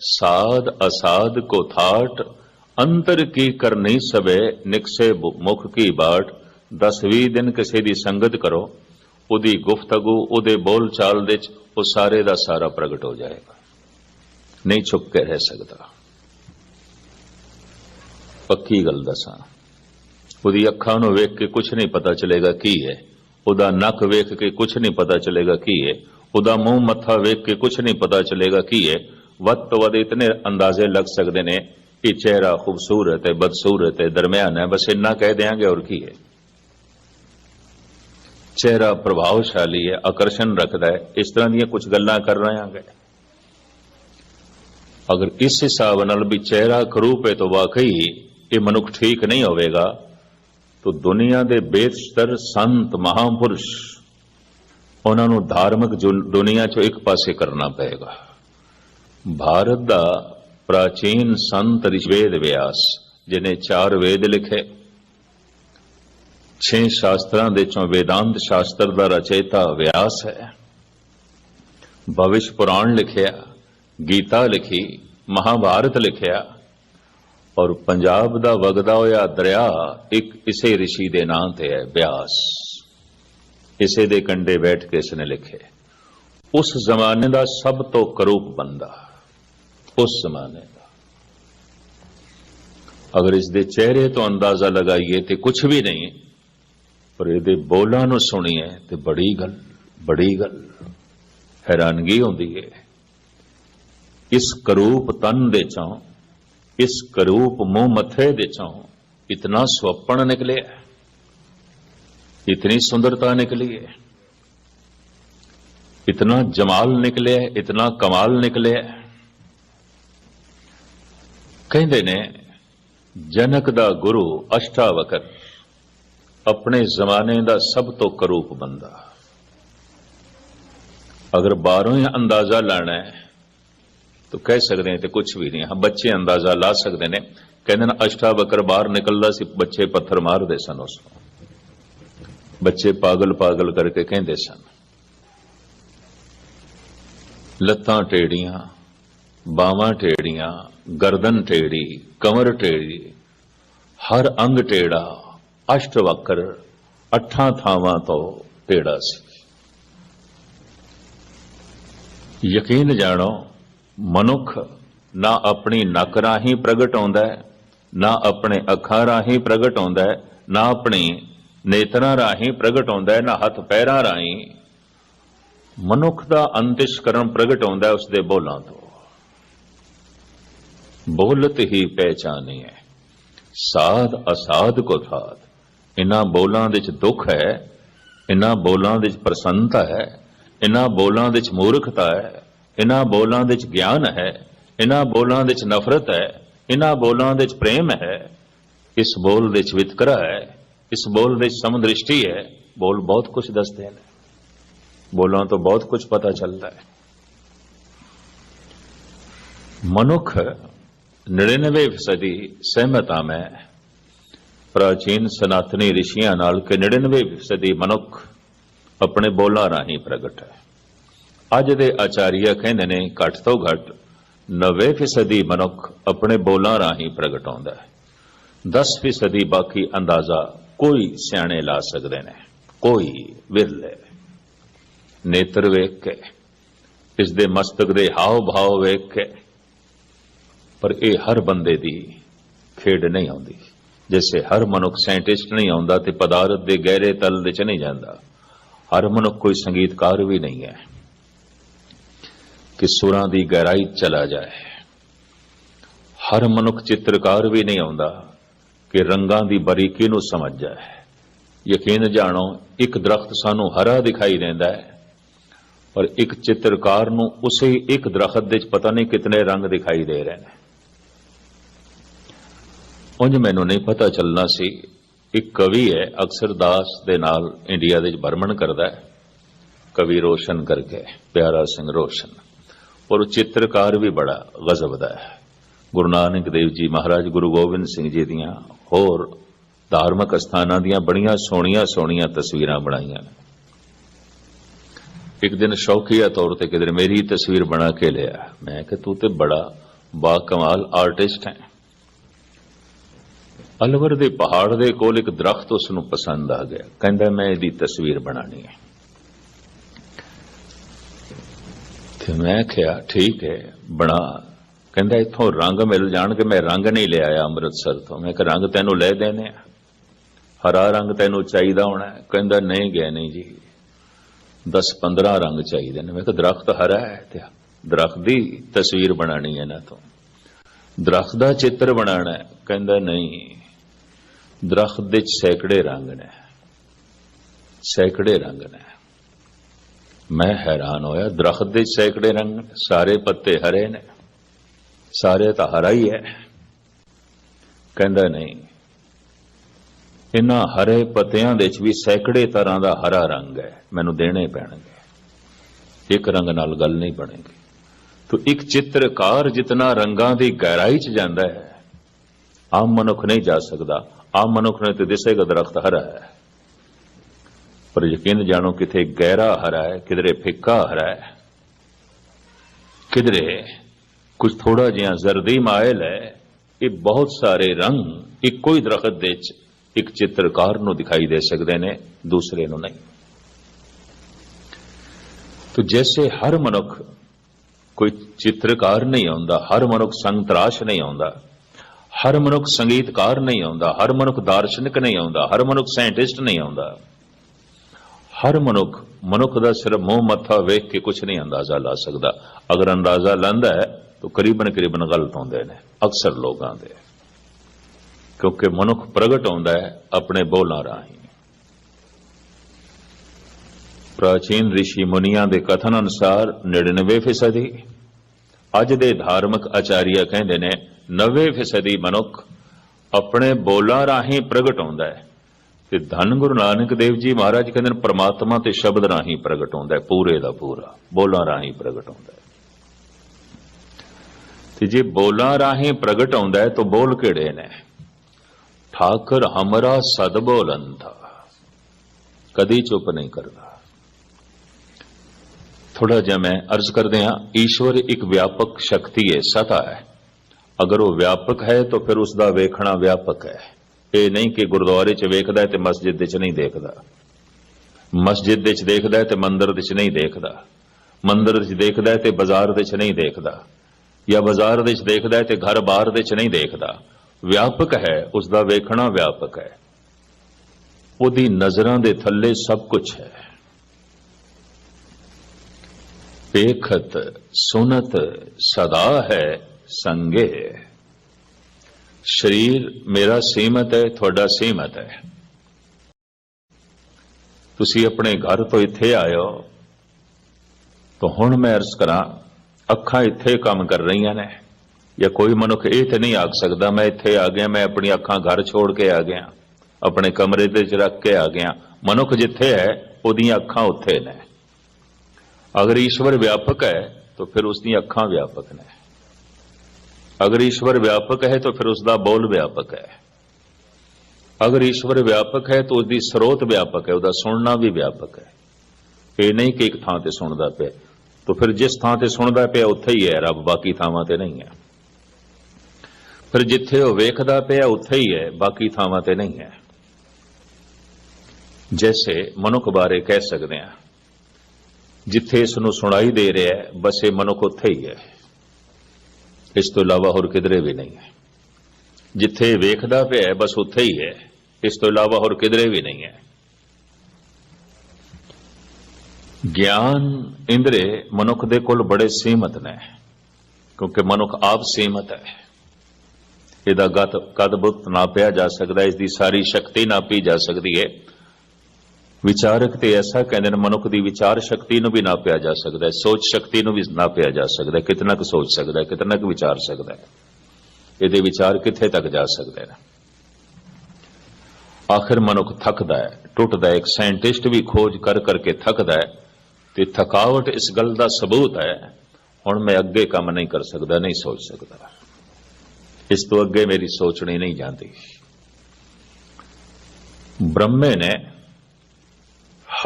ਸਾਧ ਅਸਾਧ ਕੋ ਥਾਟ ਅੰਤਰ ਕੀ ਕਰਨੀ ਸਵੇ ਨਿਕਸੇ ਬੁ- ਮੁਖ ਕੀ ਬਾਟ। 10-20 ਦਿਨ ਕਿਸੇ ਦੀ ਸੰਗਤ ਕਰੋ। ਉਹਦੀ ਗੁਫ਼ਤਗੂ, ਉਹਦੇ ਬੋਲ ਚਾਲ ਦੇ ਚ ਉਹ ਸਾਰੇ ਦਾ ਸਾਰਾ ਪ੍ਰਗਟ ਹੋ ਜਾਏਗਾ। ਨਹੀਂ ਛੁਪ ਕੇ ਰਹਿ ਸਕਦਾ। ਪੱਕੀ ਗੱਲ ਦੱਸਾਂ, ਉਹਦੀ ਅੱਖਾਂ ਨੂੰ ਵੇਖ ਕੇ ਕੁਝ ਨਹੀਂ ਪਤਾ ਚਲੇਗਾ ਕੀ ਹੈ। ਉਹਦਾ ਨੱਕ ਵੇਖ ਕੇ ਕੁਝ ਨਹੀਂ ਪਤਾ ਚਲੇਗਾ ਕੀ ਹੈ। ਉਹਦਾ ਮੂੰਹ, ਮੱਥਾ ਵੇਖ ਕੇ ਕੁਝ ਨਹੀਂ ਪਤਾ ਚਲੇਗਾ ਕੀ ਹੈ। ਵੱਧ ਤੋਂ ਵੱਧ ਇਤਨੇ ਅੰਦਾਜ਼ੇ ਲੱਗ ਸਕਦੇ ਨੇ ਕਿ ਚਿਹਰਾ ਖੂਬਸੂਰਤ ਹੈ, ਬਦਸੂਰਤ ਹੈ, ਦਰਮਿਆਨ ਹੈ। ਬਸ ਇੰਨਾ ਕਹਿ ਦਿਆਂਗੇ ਔਰ ਕੀ ਹੈ। ਚਿਹਰਾ ਪ੍ਰਭਾਵਸ਼ਾਲੀ ਹੈ, ਆਕਰਸ਼ਣ ਰੱਖਦਾ ਹੈ, ਇਸ ਤਰ੍ਹਾਂ ਦੀਆਂ ਕੁਝ ਗੱਲਾਂ ਕਰ ਰਹੇ ਹਾਂਗੇ ਅਗਰ ਇਸ ਹਿਸਾਬ ਨਾਲ ਵੀ ਚਿਹਰਾ ਕਰੂਪ ਹੈ ਤਾਂ ਵਾਕਈ ਇਹ ਮਨੁੱਖ ਠੀਕ ਨਹੀਂ ਹੋਵੇਗਾ, ਤਾਂ ਦੁਨੀਆ ਦੇ ਬੇਸ਼ਤਰ ਸੰਤ ਮਹਾਪੁਰਸ਼ ਉਹਨਾਂ ਨੂੰ ਧਾਰਮਿਕ ਜੁਨ- ਦੁਨੀਆ ਚੋਂ ਇੱਕ ਪਾਸੇ ਕਰਨਾ ਪਏਗਾ। ਭਾਰਤ ਦਾ ਪ੍ਰਾਚੀਨ ਸੰਤ ਰਿਸ਼ਵੇਦ ਵਿਆਸ ਜਿਨੇ ਚਾਰ ਵੇਦ ਲਿਖੇ ਛੇ ਸ਼ਾਸਤਰਾਂ ਦੇ ਚੋਂ ਵੇਦਾਂਤ ਸ਼ਾਸਤਰ ਦਾ ਰਚੇਤਾ ਵਿਆਸ ਹੈ। ਭਵਿਸ਼ ਪੁਰਾਣ ਲਿਖਿਆ, ਗੀਤਾ ਲਿਖੀ, ਮਹਾਭਾਰਤ ਲਿਖਿਆ ਔਰ ਪੰਜਾਬ ਦਾ ਵਗਦਾ ਹੋਇਆ ਦਰਿਆ ਇੱਕ ਇਸੇ ઋષਿ ਦੇ ਨਾਂ ਤੇ ਹੈ ਬਿਆਸ। ਇਸੇ ਦੇ ਕੰਢੇ ਬੈਠ ਕੇ ਇਸਨੇ ਲਿਖੇ, ਉਸ ਜ਼ਮਾਨੇ ਦਾ ਸਭ ਤੋਂ ਕਰੂਪ ਬੰਦਾ, ਉਸ ਜ਼ਮਾਨੇ ਦਾ। ਅਗਰ ਇਸ ਦੇ ਚਿਹਰੇ ਤੋਂ ਅੰਦਾਜ਼ਾ ਲਗਾਈਏ ਤੇ ਕੁਝ ਵੀ ਨਹੀਂ ਪਰ ਇਹਦੇ ਬੋਲਾਂ ਨੂੰ ਸੁਣੀਏ ਤੇ ਬੜੀ ਗੱਲ ਬੜੀ ਗੱਲ ਹੈਰਾਨਗੀ ਹੁੰਦੀ ਹੈ ਇਸ ਕਰੂਪ ਤਨ ਦੇ ਚੋਂ, ਇਸ ਕਰੂਪ ਮੂੰਹ ਮੱਥੇ ਦੇ ਚੋਂ ਇਤਨਾ ਸੁਪਣ ਨਿਕਲਿਆ। ਇਤਨੀ ਸੁੰਦਰਤਾ ਨਿਕਲੀ ਹੈ ਇਤਨਾ ਜਮਾਲ ਨਿਕਲਿਆ, ਇਤਨਾ ਕਮਾਲ ਨਿਕਲਿਆ। ਕਹਿੰਦੇ ਨੇ, ਜਨਕ ਦਾ ਗੁਰੂ ਅਸ਼ਟਾਵਕਰ ਆਪਣੇ ਜ਼ਮਾਨੇ ਦਾ ਸਭ ਤੋਂ ਕਰੂਪ ਬੰਦਾ। ਅਗਰ ਬਾਹਰੋਂ ਹੀ ਅੰਦਾਜ਼ਾ ਲਾਣਾ ਹੈ, ਤਾਂ ਕਹਿ ਸਕਦੇ ਹਾਂ ਤੇ ਕੁਝ ਵੀ ਨਹੀਂ। ਹਾਂ, ਬੱਚੇ ਅੰਦਾਜ਼ਾ ਲਾ ਸਕਦੇ ਨੇ। ਕਹਿੰਦੇ ਨੇ ਅਸ਼ਟਾ ਅਸ਼ਟਾਵਕਰ ਬਾਹਰ ਨਿਕਲਦਾ ਸੀ, ਬੱਚੇ ਪੱਥਰ ਮਾਰਦੇ ਸਨ ਉਸ ਨੂੰ। ਬੱਚੇ ਪਾਗਲ ਪਾਗਲ ਕਰਕੇ ਕਹਿੰਦੇ ਸਨ, ਲੱਤਾਂ ਟੇੜੀਆਂ, ਬਾਹਾਂ ਟੇੜੀਆਂ, ਗਰਦਨ ਟੇੜੀ, ਕਮਰ ਟੇੜੀ, ਹਰ ਅੰਗ ਟੇੜਾ। ਅਸ਼ਟਵਕਰ ਅੱਠਾਂ ਥਾਵਾਂ ਤੋਂ ਪੇੜਾ ਸੀ। ਯਕੀਨ ਜਾਣੋ, ਮਨੁੱਖ ਨਾ ਆਪਣੀ ਨੱਕ ਰਾਹੀਂ ਪ੍ਰਗਟ ਆਉਂਦਾ ਹੈ, ਨਾ ਆਪਣੇ ਅੱਖਾਂ ਰਾਹੀਂ ਪ੍ਰਗਟ ਆਉਂਦਾ ਹੈ, ਨਾ ਆਪਣੀ ਨੇਤਰਾਂ ਰਾਹੀਂ ਪ੍ਰਗਟ ਆਉਂਦਾ ਹੈ, ਨਾ ਹੱਥ ਪੈਰਾਂ ਰਾਹੀਂ। ਮਨੁੱਖ ਦਾ ਅੰਤਿਸ਼ਕਰਨ ਪ੍ਰਗਟ ਆਉਂਦਾ ਹੈ ਉਸ ਦੇ ਬੋਲਾਂ ਤੋਂ। ਬੋਲਤ ਹੀ ਪਹਿਚਾਨੀ ਹੈ। ਸਾਧ ਅਸਾਧ ਕੋ ਸਾਧ ਇਹਨਾਂ ਬੋਲਾਂ ਵਿੱਚ ਦੁੱਖ ਹੈ ਇਹਨਾਂ ਬੋਲਾਂ ਵਿੱਚ ਪ੍ਰਸੰਨਤਾ ਹੈ ਇਹਨਾਂ ਬੋਲਾਂ ਵਿੱਚ ਮੂਰਖਤਾ ਹੈ ਇਹਨਾਂ ਬੋਲਾਂ ਵਿੱਚ ਗਿਆਨ ਹੈ ਇਹਨਾਂ ਬੋਲਾਂ ਵਿੱਚ ਨਫ਼ਰਤ ਹੈ ਇਹਨਾਂ ਬੋਲਾਂ ਵਿੱਚ ਪ੍ਰੇਮ ਹੈ। ਇਸ ਬੋਲ ਵਿੱਚ ਵਿਤਕਰਾ ਹੈ, ਇਸ ਬੋਲ ਵਿੱਚ ਸਮਦ੍ਰਿਸ਼ਟੀ ਹੈ। ਬੋਲ ਬਹੁਤ ਕੁਝ ਦੱਸਦੇ ਨੇ। ਬੋਲਾਂ ਤੋਂ ਬਹੁਤ ਕੁਝ ਪਤਾ ਚੱਲਦਾ ਹੈ। ਮਨੁੱਖ 99 ਫਸਦੀ ਸਹਿਮਤਾ ਮੈਂ। ਪ੍ਰਾਚੀਨ ਸਨਾਤਨੀ ਰਿਸ਼ੀਆਂ ਨਾਲ ਕਿ 99 ਫੀਸਦੀ ਮਨੁੱਖ ਆਪਣੇ ਬੋਲਾਂ ਰਾਹੀਂ ਪ੍ਰਗਟ ਹੈ। ਅੱਜ ਦੇ ਆਚਾਰੀਆ ਕਹਿੰਦੇ ਨੇ ਘੱਟ ਤੋਂ ਘੱਟ 90% ਮਨੁੱਖ ਆਪਣੇ ਬੋਲਾਂ ਰਾਹੀਂ ਪ੍ਰਗਟ ਹੁੰਦਾ ਹੈ 10% ਬਾਕੀ ਅੰਦਾਜ਼ਾ ਕੋਈ ਸਿਆਣੇ ਲਾ ਸਕਦੇ ਨੇ, ਕੋਈ ਵਿਰਲੇ। ਨੇਤਰ ਵੇਖ ਕੇ ਇਸ ਦੇ ਮਸਤਕ ਦੇ ਹਾਵ ਭਾਵ ਵੇਖ ਕੇ, ਪਰ ਇਹ ਹਰ ਬੰਦੇ ਦੀ ਖੇਡ ਨਹੀਂ ਆਉਂਦੀ। ਜਿਵੇਂ ਹਰ ਮਨੁੱਖ ਸਾਇੰਟਿਸਟ ਨਹੀਂ ਆਉਂਦਾ ਤੇ ਪਦਾਰਥ ਦੇ ਗਹਿਰੇ ਤਲ ਦੇ ਚ ਨਹੀਂ ਜਾਂਦਾ, ਹਰ ਮਨੁੱਖ ਕੋਈ ਸੰਗੀਤਕਾਰ ਵੀ ਨਹੀਂ ਹੈ। ਕਿ ਸੁਰਾਂ ਦੀ ਗਹਿਰਾਈ ਚਲਾ ਜਾਏ। ਹਰ ਮਨੁੱਖ ਚਿੱਤਰਕਾਰ ਵੀ ਨਹੀਂ ਆਉਂਦਾ ਕਿ ਰੰਗਾਂ ਦੀ ਬਾਰੀਕੀ ਨੂੰ ਸਮਝ ਜਾਏ। ਯਕੀਨ ਜਾਣੋ, ਇੱਕ ਦਰਖਤ ਸਾਨੂੰ ਹਰਾ ਦਿਖਾਈ ਦਿੰਦਾ ਹੈ ਪਰ ਇੱਕ ਚਿੱਤਰਕਾਰ ਨੂੰ ਉਸੇ ਇੱਕ ਦਰਖਤ ਦੇ ਵਿੱਚ ਪਤਾ ਨਹੀਂ ਕਿਤਨੇ ਰੰਗ ਦਿਖਾਈ ਦੇ ਰਹੇ ਨੇ। ਉਂਝ ਮੈਨੂੰ ਨਹੀਂ ਪਤਾ ਚੱਲਣਾ ਸੀ ਇੱਕ ਕਵੀ ਹੈ ਅਕਸਰ ਦਾਸ ਦੇ ਨਾਲ ਇੰਡੀਆ ਦੇ ਵਿੱਚ ਭਰਮਣ ਕਰਦਾ ਹੈ। ਕਵੀ ਰੋਸ਼ਨ ਕਰਕੇ, ਪਿਆਰਾ ਸਿੰਘ ਰੋਸ਼ਨ। ਔਰ ਉਹ ਚਿੱਤਰਕਾਰ ਵੀ ਬੜਾ ਗਜ਼ਬ ਦਾ ਹੈ। ਗੁਰੂ ਨਾਨਕ ਦੇਵ ਜੀ ਮਹਾਰਾਜ ਗੁਰੂ ਗੋਬਿੰਦ ਸਿੰਘ ਜੀ ਦੀਆਂ ਹੋਰ ਧਾਰਮਿਕ ਸਥਾਨਾਂ ਦੀਆਂ ਬੜੀਆਂ ਸੋਹਣੀਆਂ ਸੋਹਣੀਆਂ ਤਸਵੀਰਾਂ ਬਣਾਈਆਂ ਨੇ। ਇੱਕ ਦਿਨ ਸ਼ੌਕੀਆ ਤੌਰ ਤੇ ਕਿਧਰ ਮੇਰੀ ਤਸਵੀਰ ਬਣਾ ਕੇ ਲਿਆ। ਮੈਂ ਕਿ ਤੂੰ ਤੇ ਬੜਾ ਬਾ ਕਮਾਲ ਆਰਟਿਸਟ ਹੈ। ਅਲਵਰ ਦੇ ਪਹਾੜ ਦੇ ਕੋਲ ਇੱਕ ਦਰਖਤ ਉਸ ਨੂੰ ਪਸੰਦ ਆ ਗਿਆ। ਕਹਿੰਦਾ, ਮੈਂ ਇਹਦੀ ਤਸਵੀਰ ਬਣਾਣੀ ਹੈ। ਤੇ ਮੈਂ ਕਿਹਾ ਠੀਕ ਹੈ, ਬਣਾ। ਕਹਿੰਦਾ, ਇੱਥੋਂ ਰੰਗ ਮਿਲ ਜਾਣਗੇ। ਮੈਂ ਰੰਗ ਨਹੀਂ ਲਿਆਇਆ ਅੰਮ੍ਰਿਤਸਰ ਤੋਂ। ਮੈਂ ਕਿਹਾ, ਰੰਗ ਤੈਨੂੰ ਲੈ ਦੇਣੇ ਆ। ਹਰਾ ਰੰਗ ਤੈਨੂੰ ਚਾਹੀਦਾ ਹੋਣਾ ਕਹਿੰਦਾ, ਨਹੀਂ ਗਿਆ, ਨਹੀਂ ਜੀ। 10 15 ਰੰਗ ਚਾਹੀਦੇ ਨੇ। ਮੈਂ ਕਿਹਾ, ਦਰਖਤ ਹਰਾ ਹੈ? ਤੇ ਦਰਖਤ ਦੀ ਤਸਵੀਰ ਬਣਾਣੀ ਹੈ ਨਾ ਤੋਂ। ਦਰਖਤ ਦਾ ਚਿੱਤਰ ਬਣਾਉਣਾ ਕਹਿੰਦਾ, ਨਹੀਂ। ਦਰਖਤ ਦੇ ਸੈਂਕੜੇ ਰੰਗ ਨੇ। ਸੈਂਕੜੇ ਰੰਗ ਨੇ। ਮੈਂ ਹੈਰਾਨ ਹੋਇਆ ਦਰਖਤ ਦੇ ਸੈਂਕੜੇ ਰੰਗ ਨੇ, ਸਾਰੇ ਪੱਤੇ ਹਰੇ ਨੇ। ਸਾਰੇ ਤਾਂ ਹਰਾ ਹੀ ਹੈ। ਕਹਿੰਦਾ ਨਹੀਂ ਇਹਨਾਂ ਹਰੇ ਪੱਤਿਆਂ ਦੇ ਵਿੱਚ ਵੀ ਸੈਂਕੜੇ ਤਰ੍ਹਾਂ ਦਾ ਹਰਾ ਰੰਗ ਹੈ। ਮੈਨੂੰ ਦੇਣੇ ਪੈਣਗੇ। ਇੱਕ ਰੰਗ ਨਾਲ ਗੱਲ ਨਹੀਂ ਬਣੇਗੀ। ਤੋ ਇੱਕ ਚਿੱਤਰਕਾਰ ਜਿਤਨਾ ਰੰਗਾਂ ਦੀ ਗਹਿਰਾਈ 'ਚ ਜਾਂਦਾ ਹੈ ਆਮ ਮਨੁੱਖ ਨਹੀਂ ਜਾ ਸਕਦਾ। ਆਮ ਮਨੁੱਖ ਨੇ ਤੇ ਦਿਸੇਗਾ ਦਰਖਤ ਹਰਾ ਹੈ। ਪਰ ਯਕੀਨ ਜਾਣੋ ਕਿਥੇ ਗਹਿਰਾ ਹਰਾ ਹੈ, ਕਿਧਰੇ ਫਿੱਕਾ ਹਰਾ ਹੈ। ਕਿਧਰੇ ਕੁਝ ਥੋੜਾ ਜਿਹਾ ਜ਼ਰਦੀ ਮਾਇਲ ਹੈ, ਇਹ ਬਹੁਤ ਸਾਰੇ ਰੰਗ ਇੱਕੋ ਹੀ ਦਰਖਤ ਦੇ ਵਿੱਚ ਇੱਕ ਚਿੱਤਰਕਾਰ ਨੂੰ ਦਿਖਾਈ ਦੇ ਸਕਦੇ ਨੇ, ਦੂਸਰੇ ਨੂੰ ਨਹੀਂ। ਤੋ ਜੈਸੇ ਹਰ ਮਨੁੱਖ ਕੋਈ ਚਿੱਤਰਕਾਰ ਨਹੀਂ ਆਉਂਦਾ, ਹਰ ਮਨੁੱਖ ਸੰਗ ਤਰਾਸ਼ ਨਹੀਂ ਆਉਂਦਾ ਹਰ ਮਨੁੱਖ ਸੰਗੀਤਕਾਰ ਨਹੀਂ ਆਉਂਦਾ, ਹਰ ਮਨੁੱਖ ਦਾਰਸ਼ਨਿਕ ਨਹੀਂ ਆਉਂਦਾ, ਹਰ ਮਨੁੱਖ ਸਾਇੰਟਿਸਟ ਨਹੀਂ ਆਉਂਦਾ। ਹਰ ਮਨੁੱਖ ਮਨੁੱਖ ਦਾ ਸਿਰਫ ਮੂੰਹ ਮੱਥਾ ਵੇਖ ਕੇ ਕੁਝ ਨਹੀਂ ਅੰਦਾਜ਼ਾ ਲਾ ਸਕਦਾ। ਅਗਰ ਅੰਦਾਜ਼ਾ ਲੈਂਦਾ ਹੈ, ਤਾਂ ਕਰੀਬਨ ਕਰੀਬਨ ਗਲਤ ਹੁੰਦੇ ਨੇ, ਅਕਸਰ ਲੋਕਾਂ ਦੇ ਕਿਉਂਕਿ ਮਨੁੱਖ ਪ੍ਰਗਟ ਹੁੰਦਾ ਹੈ ਆਪਣੇ ਬੋਲਾਂ ਰਾਹੀਂ। ਪ੍ਰਾਚੀਨ ઋષਿ ਮੁਨੀਆਂ ਦੇ ਕਥਨ ਅਨੁਸਾਰ 99% ਅੱਜ ਦੇ ਧਾਰਮਿਕ ਆਚਾਰੀਆ ਕਹਿੰਦੇ ਨੇ 90% ਮਨੁੱਖ ਆਪਣੇ ਬੋਲਾਂ ਰਾਹੀਂ ਪ੍ਰਗਟ ਹੁੰਦਾ ਹੈ ਤੇ ਧੰਨ ਗੁਰੂ ਨਾਨਕ ਦੇਵ ਜੀ ਮਹਾਰਾਜ ਕਹਿੰਦੇ ਨੇ, ਪ੍ਰਮਾਤਮਾ ਤੇ ਸ਼ਬਦ ਰਾਹੀਂ ਪ੍ਰਗਟ ਹੁੰਦਾ ਹੈ, ਪੂਰੇ ਦਾ ਪੂਰਾ, ਬੋਲਾਂ ਰਾਹੀਂ ਪ੍ਰਗਟ ਹੁੰਦਾ ਹੈ। ਤੇ ਜੇ ਬੋਲਾਂ ਰਾਹੀਂ ਪ੍ਰਗਟ ਹੁੰਦਾ ਹੈ, ਤਾਂ ਬੋਲ ਕਿਹੜੇ ਨੇ? ਠਾਕਰ ਹਮਰਾ ਸਦ ਬੋਲੰਤਾ ਕਦੀ ਚੁੱਪ ਨਹੀਂ ਕਰਦਾ। ਥੋੜਾ ਜਿਹਾ ਮੈਂ ਅਰਜ਼ ਕਰਦੇ ਹਾਂ, ਈਸ਼ਵਰ ਇੱਕ ਵਿਆਪਕ ਸ਼ਕਤੀ ਹੈ, ਸਤਾ ਹੈ। ਅਗਰ ਉਹ ਵਿਆਪਕ ਹੈ ਤਾਂ ਫਿਰ ਉਸ ਦਾ ਵੇਖਣਾ ਵਿਆਪਕ ਹੈ। ਇਹ ਨਹੀਂ ਕਿ ਗੁਰਦੁਆਰੇ 'ਚ ਵੇਖਦਾ ਤੇ ਮਸਜਿਦ ਵਿੱਚ ਨਹੀਂ ਦੇਖਦਾ। ਮਸਜਿਦ ਵਿੱਚ ਦੇਖਦਾ ਤੇ ਮੰਦਰ ਵਿੱਚ ਨਹੀਂ ਦੇਖਦਾ। ਮੰਦਰ 'ਚ ਦੇਖਦਾ ਤੇ ਬਾਜ਼ਾਰ ਦੇ 'ਚ ਨਹੀਂ ਦੇਖਦਾ। ਜਾਂ ਬਾਜ਼ਾਰ ਵਿੱਚ ਦੇਖਦਾ ਤੇ ਘਰ ਬਾਹਰ ਦੇ 'ਚ ਨਹੀਂ ਦੇਖਦਾ। ਵਿਆਪਕ ਹੈ ਉਸ ਦਾ ਵੇਖਣਾ ਵਿਆਪਕ ਹੈ। ਉਹਦੀ ਨਜ਼ਰਾਂ ਦੇ ਥੱਲੇ ਸਭ ਕੁਝ ਹੈ। ਵੇਖਤ ਸੁਨਤ ਸਦਾ ਹੈ। ਸੰਗੇ। ਸਰੀਰ ਮੇਰਾ ਸੀਮਤ ਹੈ, ਤੁਹਾਡਾ ਸੀਮਤ ਹੈ। ਤੁਸੀਂ ਆਪਣੇ ਘਰ ਤੋਂ ਇੱਥੇ ਆਇਓ। ਤਾਂ ਹੁਣ ਮੈਂ ਅਰਜ਼ ਕਰਾਂ, ਅੱਖਾਂ ਇੱਥੇ ਕੰਮ ਕਰ ਰਹੀਆਂ ਨੇ। ਜਾਂ ਕੋਈ ਮਨੁੱਖ ਇਹ ਤੇ ਨਹੀਂ ਆਖ ਸਕਦਾ, ਮੈਂ ਇੱਥੇ ਆ ਗਿਆ, ਮੈਂ ਆਪਣੀ ਅੱਖਾਂ ਘਰ ਛੋੜ ਕੇ ਆ ਗਿਆ। ਆਪਣੇ ਕਮਰੇ ਦੇ ਵਿੱਚ ਰੱਖ ਕੇ ਆ ਗਿਆ। ਮਨੁੱਖ ਜਿੱਥੇ ਹੈ, ਉਹਦੀਆਂ ਅੱਖਾਂ ਉੱਥੇ ਨੇ। ਅਗਰ ਈਸ਼ਵਰ ਵਿਆਪਕ ਹੈ, ਤਾਂ ਫਿਰ ਉਸ ਦੀਆਂ ਅੱਖਾਂ ਵਿਆਪਕ ਨੇ। ਅਗਰ ਈਸ਼ਵਰ ਵਿਆਪਕ ਹੈ ਤਾਂ ਫਿਰ ਉਸ ਦਾ ਬੋਲ ਵਿਆਪਕ ਹੈ। ਅਗਰ ਈਸ਼ਵਰ ਵਿਆਪਕ ਹੈ ਤਾਂ ਉਸ ਦੀ ਸਰੋਤ ਵਿਆਪਕ ਹੈ, ਉਹਦਾ ਸੁਣਨਾ ਵੀ ਵਿਆਪਕ ਹੈ। ਇਹ ਨਹੀਂ ਕਿ ਇੱਕ ਥਾਂ ਤੇ ਸੁਣਦਾ ਪਿਆ। ਤਾਂ ਫਿਰ ਜਿਸ ਥਾਂ ਤੇ ਸੁਣਦਾ ਪਿਆ, ਉੱਥੇ ਹੀ ਹੈ। ਰੱਬ ਬਾਕੀ ਥਾਵਾਂ ਤੇ ਨਹੀਂ ਹੈ। ਫਿਰ ਜਿੱਥੇ ਉਹ ਵੇਖਦਾ ਪਿਆ, ਉੱਥੇ ਹੀ ਹੈ। ਬਾਕੀ ਥਾਵਾਂ ਤੇ ਨਹੀਂ ਹੈ। ਜੈਸੇ ਮਨੁੱਖ ਬਾਰੇ ਕਹਿ ਸਕਦੇ ਹਾਂ। ਜਿੱਥੇ ਇਸ ਨੂੰ ਸੁਣਾਈ ਦੇ ਰਿਹਾ ਹੈ, ਬਸ ਇਹ ਮਨੁੱਖ ਉੱਥੇ ਹੀ ਹੈ। ਇਸ ਤੋਂ ਇਲਾਵਾ ਹੋਰ ਕਿਧਰੇ ਵੀ ਨਹੀਂ ਹੈ। ਜਿੱਥੇ ਵੇਖਦਾ ਪਿਆ ਬਸ ਉੱਥੇ ਹੀ ਹੈ। ਇਸ ਤੋਂ ਇਲਾਵਾ ਹੋਰ ਕਿਧਰੇ ਵੀ ਨਹੀਂ ਹੈ। ਗਿਆਨ ਇੰਦਰੇ ਮਨੁੱਖ ਦੇ ਕੋਲ ਬੜੇ ਸੀਮਤ ਨੇ ਕਿਉਂਕਿ ਮਨੁੱਖ ਆਪ ਸੀਮਤ ਹੈ। ਇਹਦਾ ਗਤ ਕਦ ਬੁੱਤ ਨਾ ਪਿਆ ਜਾ ਸਕਦਾ ਹੈ, ਇਸ ਦੀ ਸਾਰੀ ਸ਼ਕਤੀ ਨਾ ਪੀ ਜਾ ਸਕਦੀ ਹੈ। ਵਿਚਾਰਕ ਤੇ ਐਸਾ ਕਹਿੰਦੇ ਨੇ, ਮਨੁੱਖ ਦੀ ਵਿਚਾਰ ਸ਼ਕਤੀ ਨੂੰ ਵੀ ਨਾਪਿਆ ਜਾ ਸਕਦਾ ਹੈ, ਸੋਚ ਸ਼ਕਤੀ ਨੂੰ ਵੀ ਨਾਪਿਆ ਜਾ ਸਕਦਾ ਹੈ, ਕਿਤਨਾ ਕੁ ਸੋਚ ਸਕਦਾ ਹੈ, ਕਿਤਨਾ ਕੁ ਵਿਚਾਰ ਸਕਦਾ ਹੈ। ਇਹਦੇ ਵਿਚਾਰ ਕਿੱਥੇ ਤੱਕ ਜਾ ਸਕਦੇ ਨੇ? ਆਖਿਰ ਮਨੁੱਖ ਥੱਕਦਾ ਹੈ, ਟੁੱਟਦਾ ਹੈ, ਇੱਕ ਸਾਇੰਟਿਸਟ ਵੀ ਖੋਜ ਕਰ ਕਰਕੇ ਥੱਕਦਾ ਹੈ ਤੇ ਥਕਾਵਟ ਇਸ ਗੱਲ ਦਾ ਸਬੂਤ ਹੈ, ਹੁਣ ਮੈਂ ਅੱਗੇ ਕੰਮ ਨਹੀਂ ਕਰ ਸਕਦਾ, ਨਹੀਂ ਸੋਚ ਸਕਦਾ। ਇਸ ਤੋਂ ਅੱਗੇ ਮੇਰੀ ਸੋਚਣੀ ਨਹੀਂ ਜਾਂਦੀ। ਬ੍ਰਹਮੇ ਨੇ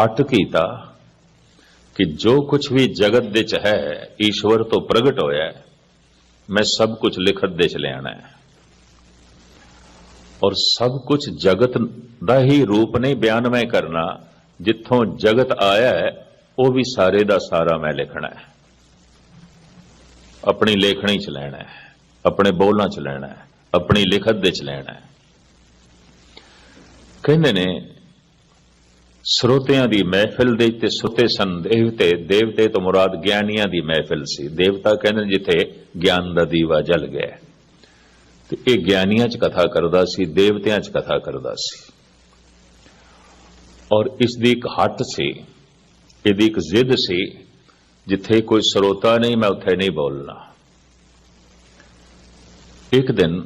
ਹਟ ਕੀਤਾ ਕਿ ਜੋ ਕੁਝ ਵੀ ਜਗਤ ਦੇ ਚ ਹੈ, ਈਸ਼ਵਰ ਤੋਂ ਪ੍ਰਗਟ ਹੋਇਆ ਹੈ, ਮੈਂ ਸਭ ਕੁਝ ਲਿਖਤ ਦੇ ਚ ਲਿਆਣਾ ਹੈ। ਔਰ ਸਭ ਕੁਝ ਜਗਤ ਦਾ ਹੀ ਰੂਪ ਨਹੀਂ ਬਿਆਨ ਮੈਂ ਕਰਨਾ, ਜਿੱਥੋਂ ਜਗਤ ਆਇਆ ਹੈ, ਉਹ ਵੀ ਸਾਰੇ ਦਾ ਸਾਰਾ ਮੈਂ ਲਿਖਣਾ ਹੈ। ਆਪਣੀ ਲੇਖਣੀ ਚ ਲੈਣਾ ਹੈ, ਆਪਣੇ ਬੋਲਾਂ ਚ ਲੈਣਾ ਹੈ, ਆਪਣੀ ਲਿਖਤ ਦੇ ਚ ਲੈਣਾ ਹੈ। ਕਹਿੰਦੇ ਨੇ ਸਰੋਤਿਆਂ ਦੀ ਮਹਿਫਿਲ ਦੇ ਤੇ ਸੁਤੇ ਸਨ ਦੇਵਤੇ ਦੇਵਤੇ ਤੋਂ ਮੁਰਾਦ ਗਿਆਨੀਆਂ ਦੀ ਮਹਿਫਿਲ ਸੀ। ਦੇਵਤਾ ਕਹਿੰਦੇ ਨੇ ਜਿੱਥੇ ਗਿਆਨ ਦਾ ਦੀਵਾ ਜਲ ਗਿਆ ਤੇ ਇਹ ਗਿਆਨੀਆਂ 'ਚ ਕਥਾ ਕਰਦਾ ਸੀ, ਦੇਵਤਿਆਂ 'ਚ ਕਥਾ ਕਰਦਾ ਸੀ। ਔਰ ਇਸ ਦੀ ਇੱਕ ਹੱਟ ਸੀ, ਇਹਦੀ ਇੱਕ ਜ਼ਿੱਦ ਸੀ, ਜਿੱਥੇ ਕੋਈ ਸਰੋਤਾ ਨਹੀਂ, ਮੈਂ ਉੱਥੇ ਨਹੀਂ ਬੋਲਣਾ। ਇੱਕ ਦਿਨ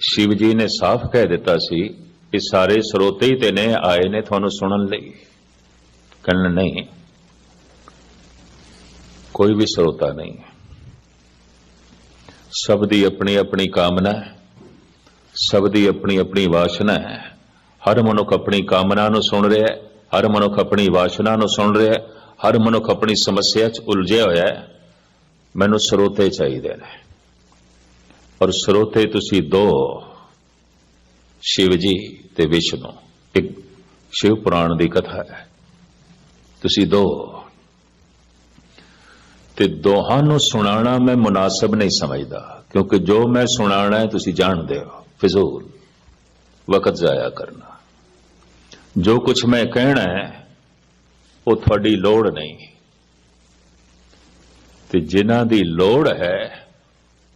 ਸ਼ਿਵ ਜੀ ਨੇ ਸਾਫ਼ ਕਹਿ ਦਿੱਤਾ ਸੀ ਇਹ ਸਾਰੇ ਸਰੋਤੇ ਹੀ ਤੇ ਨੇ ਆਏ ਨੇ ਤੁਹਾਨੂੰ ਸੁਣਨ ਲਈ। ਕਹਿਣ ਨਹੀਂ, ਕੋਈ ਵੀ ਸਰੋਤਾ ਨਹੀਂ ਸਭ ਦੀ ਆਪਣੀ ਆਪਣੀ ਕਾਮਨਾ ਹੈ, ਸਭ ਦੀ ਆਪਣੀ ਆਪਣੀ ਵਾਸ਼ਨਾ ਹੈ। ਹਰ ਮਨੁੱਖ ਆਪਣੀ ਕਾਮਨਾ ਨੂੰ ਸੁਣ ਰਿਹਾ ਹੈ, ਹਰ ਮਨੁੱਖ ਆਪਣੀ ਵਾਸ਼ਨਾ ਨੂੰ ਸੁਣ ਰਿਹਾ ਹੈ, ਹਰ ਮਨੁੱਖ ਆਪਣੀ ਸਮੱਸਿਆ 'ਚ ਉਲਝਿਆ ਹੋਇਆ ਹੈ। ਮੈਨੂੰ ਸਰੋਤੇ ਚਾਹੀਦੇ ਨੇ। ਔਰ ਸਰੋਤੇ ਤੁਸੀਂ ਦੋ ਸ਼ਿਵ ਜੀ ਤੇ ਵਿਸ਼ਨੂੰ, ਇੱਕ ਸ਼ਿਵ ਪੁਰਾਣ ਦੀ ਕਥਾ ਹੈ। ਤੁਸੀਂ ਦੋ। ਤੇ ਦੋਹਾਂ ਨੂੰ ਸੁਣਾਉਣਾ ਮੈਂ ਮੁਨਾਸਬ ਨਹੀਂ ਸਮਝਦਾ, ਕਿਉਂਕਿ ਜੋ ਮੈਂ ਸੁਣਾਉਣਾ ਹੈ ਤੁਸੀਂ ਜਾਣਦੇ ਹੋ। ਫਿਜ਼ੂਲ, ਵਕਤ ਜ਼ਾਇਆ ਕਰਨਾ। ਜੋ ਕੁਝ ਮੈਂ ਕਹਿਣਾ ਹੈ, ਉਹ ਤੁਹਾਡੀ ਲੋੜ ਨਹੀਂ। ਤੇ ਜਿਨ੍ਹਾਂ ਦੀ ਲੋੜ ਹੈ,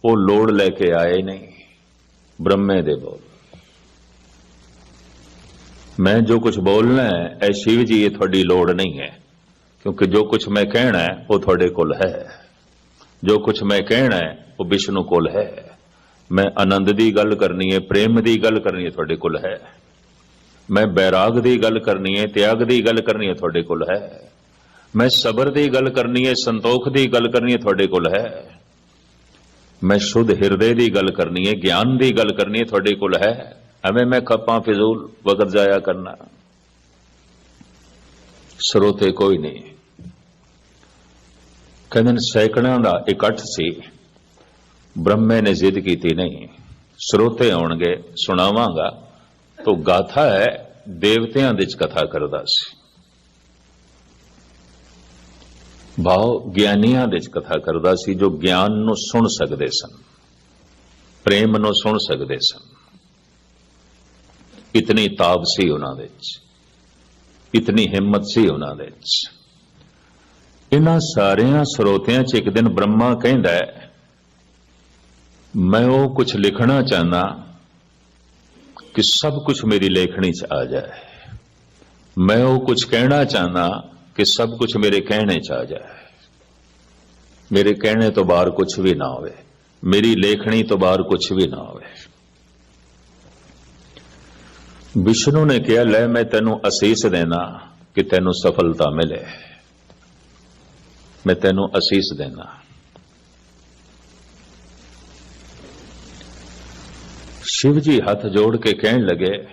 ਉਹ ਲੋੜ ਲੈ ਕੇ ਆਏ ਨਹੀਂ। ਬ੍ਰਹਮੇ ਦੇ ਬੋਲ। ਮੈਂ ਜੋ ਕੁਝ ਬੋਲਣਾ ਹੈ ਐ ਸ਼ਿਵ ਜੀ, ਇਹ ਤੁਹਾਡੀ ਲੋੜ ਨਹੀਂ ਹੈ। ਕਿਉਂਕਿ ਜੋ ਕੁਝ ਮੈਂ ਕਹਿਣਾ ਹੈ, ਉਹ ਤੁਹਾਡੇ ਕੋਲ ਹੈ। ਜੋ ਕੁਝ ਮੈਂ ਕਹਿਣਾ ਹੈ, ਉਹ ਵਿਸ਼ਨੂੰ ਕੋਲ ਹੈ। ਮੈਂ ਆਨੰਦ ਦੀ ਗੱਲ ਕਰਨੀ ਹੈ, ਪ੍ਰੇਮ ਦੀ ਗੱਲ ਕਰਨੀ ਹੈ, ਤੁਹਾਡੇ ਕੋਲ ਹੈ। ਮੈਂ ਬੈਰਾਗ ਦੀ ਗੱਲ ਕਰਨੀ ਹੈ, ਤਿਆਗ ਦੀ ਗੱਲ ਕਰਨੀ ਹੈ, ਤੁਹਾਡੇ ਕੋਲ ਹੈ। ਮੈਂ ਸਬਰ ਦੀ ਗੱਲ ਕਰਨੀ ਹੈ, ਸੰਤੋਖ ਦੀ ਗੱਲ ਕਰਨੀ ਹੈ, ਤੁਹਾਡੇ ਕੋਲ ਹੈ। ਮੈਂ ਸ਼ੁੱਧ ਹਿਰਦੇ ਦੀ ਗੱਲ ਕਰਨੀ ਹੈ, ਗਿਆਨ ਦੀ ਗੱਲ ਕਰਨੀ ਹੈ, ਤੁਹਾਡੇ ਕੋਲ ਹੈ। ਐਵੇਂ ਮੈਂ ਖੱਪਾਂ ਫਿਜ਼ੂਲ ਵਕਤ ਜ਼ਾਇਆ ਕਰਨਾ ਸਰੋਤੇ ਕੋਈ ਨਹੀਂ ਕਹਿੰਦੇ ਨੇ ਸੈਕੜਿਆਂ ਦਾ ਇਕੱਠ ਸੀ ਬ੍ਰਹਮੇ ਨੇ ਜ਼ਿੱਦ ਕੀਤੀ ਨਹੀਂ ਸਰੋਤੇ ਆਉਣਗੇ ਸੁਣਾਵਾਂਗਾ ਤੋ ਗਾਥਾ ਹੈ ਦੇਵਤਿਆਂ ਦੇ ਚ ਕਥਾ ਕਰਦਾ ਸੀ ਭਾਵ ਗਿਆਨੀਆਂ ਦੇ ਚ ਕਥਾ ਕਰਦਾ ਸੀ ਜੋ ਗਿਆਨ ਨੂੰ ਸੁਣ ਸਕਦੇ ਸਨ ਪ੍ਰੇਮ ਨੂੰ ਸੁਣ ਸਕਦੇ ਸਨ ਕਿਤਨੀ ਤਾਬ ਸੀ ਉਹਨਾਂ ਦੇ ਵਿੱਚ ਇਤਨੀ ਹਿੰਮਤ ਸੀ ਉਹਨਾਂ ਦੇ ਵਿੱਚ। ਇਹਨਾਂ ਸਾਰਿਆਂ ਸਰੋਤਿਆਂ 'ਚ ਇੱਕ ਦਿਨ ਬ੍ਰਹਮਾ ਕਹਿੰਦਾ ਮੈਂ ਉਹ ਕੁਝ ਲਿਖਣਾ ਚਾਹੁੰਦਾ ਕਿ ਸਭ ਕੁਝ ਮੇਰੀ ਲੇਖਣੀ 'ਚ ਆ ਜਾਏ। ਮੈਂ ਉਹ ਕੁਝ ਕਹਿਣਾ ਚਾਹੁੰਦਾ ਕਿ ਸਭ ਕੁਝ ਮੇਰੇ ਕਹਿਣੇ 'ਚ ਆ ਜਾਏ। ਮੇਰੇ ਕਹਿਣੇ ਤੋਂ ਬਾਹਰ ਕੁਝ ਵੀ ਨਾ ਹੋਵੇ, ਮੇਰੀ ਲੇਖਣੀ ਤੋਂ ਬਾਹਰ ਕੁਝ ਵੀ ਨਾ ਹੋਵੇ। ਵਿਸ਼ਨੂੰ ਨੇ ਕਿਹਾ, ਲੈ ਮੈਂ ਤੈਨੂੰ ਅਸੀਸ ਦੇਣਾ ਕਿ ਤੈਨੂੰ ਸਫਲਤਾ ਮਿਲੇ। ਮੈਂ ਤੈਨੂੰ ਅਸੀਸ ਦੇਣਾ। ਸ਼ਿਵ ਜੀ ਹੱਥ ਜੋੜ ਕੇ ਕਹਿਣ ਲੱਗੇ,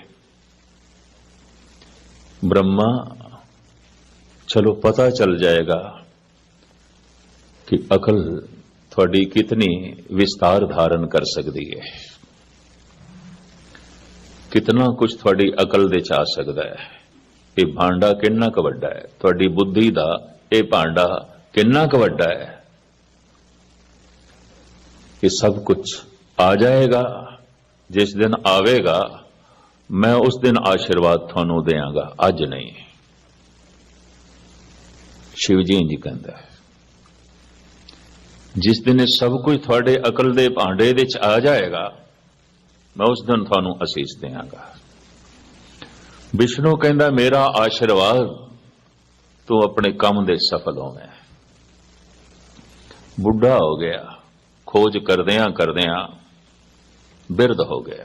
ਬ੍ਰਹਮਾ, ਚਲੋ ਪਤਾ ਚੱਲ ਜਾਏਗਾ ਕਿ ਅਕਲ ਤੁਹਾਡੀ ਕਿਤਨੀ ਵਿਸਤਾਰ ਧਾਰਨ ਕਰ ਸਕਦੀ ਹੈ ਕਿਤਨਾ ਕੁਝ ਤੁਹਾਡੀ ਅਕਲ ਦੇ ਚ ਆ ਸਕਦਾ ਹੈ? ਇਹ ਭਾਂਡਾ ਕਿੰਨਾ ਕੁ ਵੱਡਾ ਹੈ? ਤੁਹਾਡੀ ਬੁੱਧੀ ਦਾ ਇਹ ਭਾਂਡਾ ਕਿੰਨਾ ਕੁ ਵੱਡਾ ਹੈ? ਇਹ ਸਭ ਕੁਝ ਆ ਜਾਏਗਾ। ਜਿਸ ਦਿਨ ਆਵੇਗਾ, ਮੈਂ ਉਸ ਦਿਨ ਆਸ਼ੀਰਵਾਦ ਤੁਹਾਨੂੰ ਦੇਵਾਂਗਾ। ਅੱਜ ਨਹੀਂ। ਸ਼ਿਵ ਜੀ ਜੀ ਕਹਿੰਦਾ ਜਿਸ ਦਿਨ ਇਹ ਸਭ ਕੁਝ ਤੁਹਾਡੇ ਅਕਲ ਦੇ ਭਾਂਡੇ ਦੇ ਵਿੱਚ ਆ ਜਾਏਗਾ ਮੈਂ ਉਸ ਦਿਨ ਤੁਹਾਨੂੰ ਅਸੀਸ ਦੇਵਾਂਗਾ ਵਿਸ਼ਨੂੰ ਕਹਿੰਦਾ, ਮੇਰਾ ਆਸ਼ੀਰਵਾਦ ਤੂੰ ਆਪਣੇ ਕੰਮ ਦੇ ਸਫਲ ਹੋਵੇਂ। ਬੁੱਢਾ ਹੋ ਗਿਆ, ਖੋਜ ਕਰਦਿਆਂ ਕਰਦਿਆਂ ਬਿਰਧ ਹੋ ਗਿਆ।